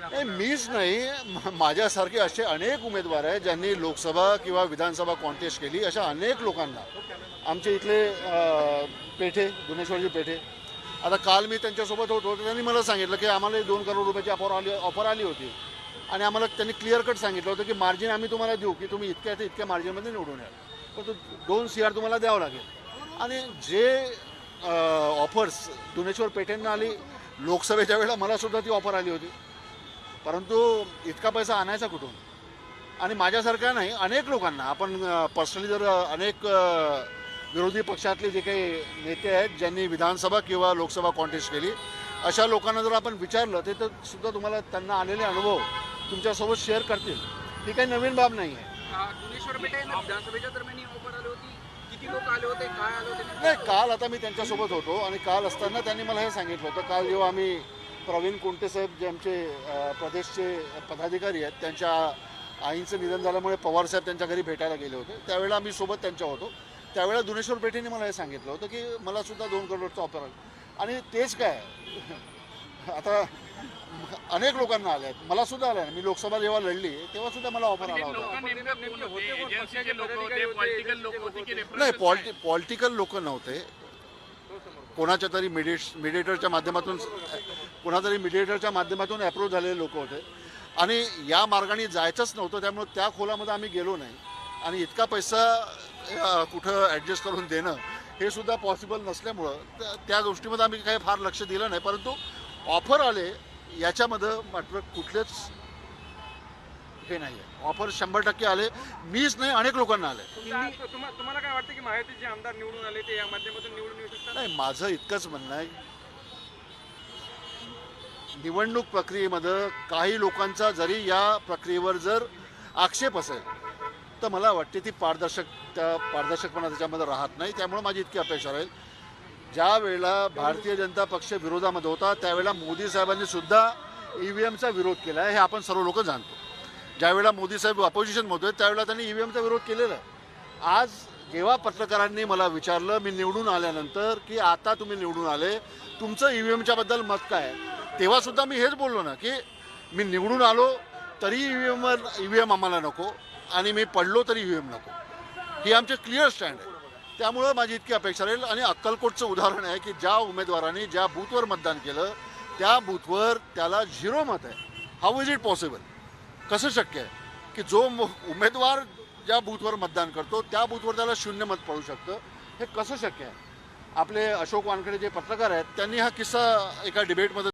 नाही मीच नाही. माझ्यासारखे असे अनेक उमेदवार आहेत ज्यांनी लोकसभा किंवा विधानसभा कॉन्टेस्ट केली अशा अनेक लोकांना. आमचे इथले पेठे गुन्हेश्वरजी पेठे. आता काल मी त्यांच्यासोबत होतो त्यांनी मला सांगितलं की आम्हाला दोन करोड रुपयाची ऑफर आली ऑफर आली होती. आणि आम्हाला त्यांनी क्लिअर कट सांगितलं होतं की मार्जिन आम्ही तुम्हाला देऊ की तुम्ही इतक्या ते इतक्या मार्जिनमध्ये निवडून याल. पण तो दोन सी आर तुम्हाला द्यावं लागेल. आणि जे ऑफर्स दुनेश्वर पेठेंना आली लोकसभेच्या वेळेला मलासुद्धा ती ऑफर आली होती. परंतु इतका पैसा आणायचा कुठून? आणि माझ्यासारख्या नाही अनेक लोकांना. आपण पर्सनली जर अनेक विरोधी पक्षातले जे काही नेते आहेत ज्यांनी विधानसभा किंवा लोकसभा कॉन्टेस्ट केली अशा लोकांना जर आपण विचारलं ते तर सुद्धा तुम्हाला त्यांना आलेले अनुभव तुमच्यासोबत शेअर करतील. ही काही नवीन बाब नाही आहे किती लोक आले होते? काय आले होते? नाही काल आता मी त्यांच्यासोबत होतो आणि काल असताना त्यांनी मला हे सांगितलं होतं. काल जेव्हा आम्ही प्रवीण कुंटे साहेब जे आमचे प्रदेशचे पदाधिकारी आहेत त्यांच्या आईंचं निधन झाल्यामुळे पवारसाहेब त्यांच्या घरी भेटायला गेले होते. त्यावेळेला आम्ही सोबत त्यांच्या होतो. त्यावेळेला दुनेश्वर पेठेने मला हे सांगितलं होतं की मला सुद्धा दोन करोडचा ऑफर आला. आणि तेच काय? आता अनेक लोकांना आले आहेत. मला सुद्धा आलं मी लोकसभा जेव्हा लढली तेव्हा सुद्धा मला ऑफर आला होता. नाही? पॉलिटि पॉलिटिकल लोक नव्हते. कोणाच्या तरी मिडिएट मिडिएटरच्या माध्यमातून कोणातरी मिडिएटरच्या माध्यमातून अप्रोच झालेले लोक होते. आणि या मार्गाने जायचंच नव्हतं त्यामुळे त्या खोलामध्ये आम्ही गेलो नाही. आणि इतका पैसा कुठं ॲडजस्ट करून देणं हे सुद्धा पॉसिबल नसल्यामुळं त्या गोष्टीमध्ये आम्ही काही फार लक्ष दिलं नाही. परंतु ऑफर आले याच्यामध्ये मात्र कुठलेच हे नाही आहे ऑफर शंभर टक्के आले. मीच नाही अनेक लोकांना आले. तुम्हाला काय वाटतं की महायुतीचे आमदार निवडून आले ते या माध्यमातून निवडून येऊ शकतात? नाही माझं इतकंच म्हणणं आहे. निवडणूक प्रक्रियेमध्ये काही लोकांचा जरी या प्रक्रियेवर जर आक्षेप असेल तर मला वाटते ती पारदर्शक त्या पारदर्शकपणा त्याच्यामध्ये राहत नाही. त्यामुळे माझी इतकी अपेक्षा राहील. ज्या वेळेला भारतीय जनता पक्ष विरोधामध्ये होता त्यावेळेला मोदी साहेबांनी सुद्धा ई व्ही एमचा विरोध केला आहे हे आपण सर्व लोक जाणतो. ज्यावेळेला मोदी साहेब अपोजिशनमध्ये होते त्यावेळेला त्यांनी ई व्ही एमचा विरोध केलेला आहे. आज जेव्हा पत्रकारांनी मला विचारलं मी निवडून आल्यानंतर की आता तुम्ही निवडून आले तुमचं ई व्ही एमच्याबद्दल मत काय आहे? मी हेच बोललो ना की मी निवडून आलो तरी ई व्ही एमवर ई व्ही एम आम्हाला नको आणि मी पडलो तरी ई व्ही एम नको. ही आमचे क्लिअर स्टँड आहे. त्यामुळं माझी इतकी अपेक्षा राहील. आणि अक्कलकोटचं उदाहरण आहे की ज्या उमेदवारांनी ज्या बूथवर मतदान केलं त्या बूथवर त्याला झिरो मत आहे. हाऊ इज इट पॉसिबल कसं शक्य आहे? की जो उमेदवार ज्या बूथवर मतदान करतो त्या बूथवर त्याला शून्य मत पडू शकतं? हे कसं शक्य आहे? आपले अशोक वानखेडे जे पत्रकार आहेत त्यांनी हा किस्सा एका डिबेटमध्ये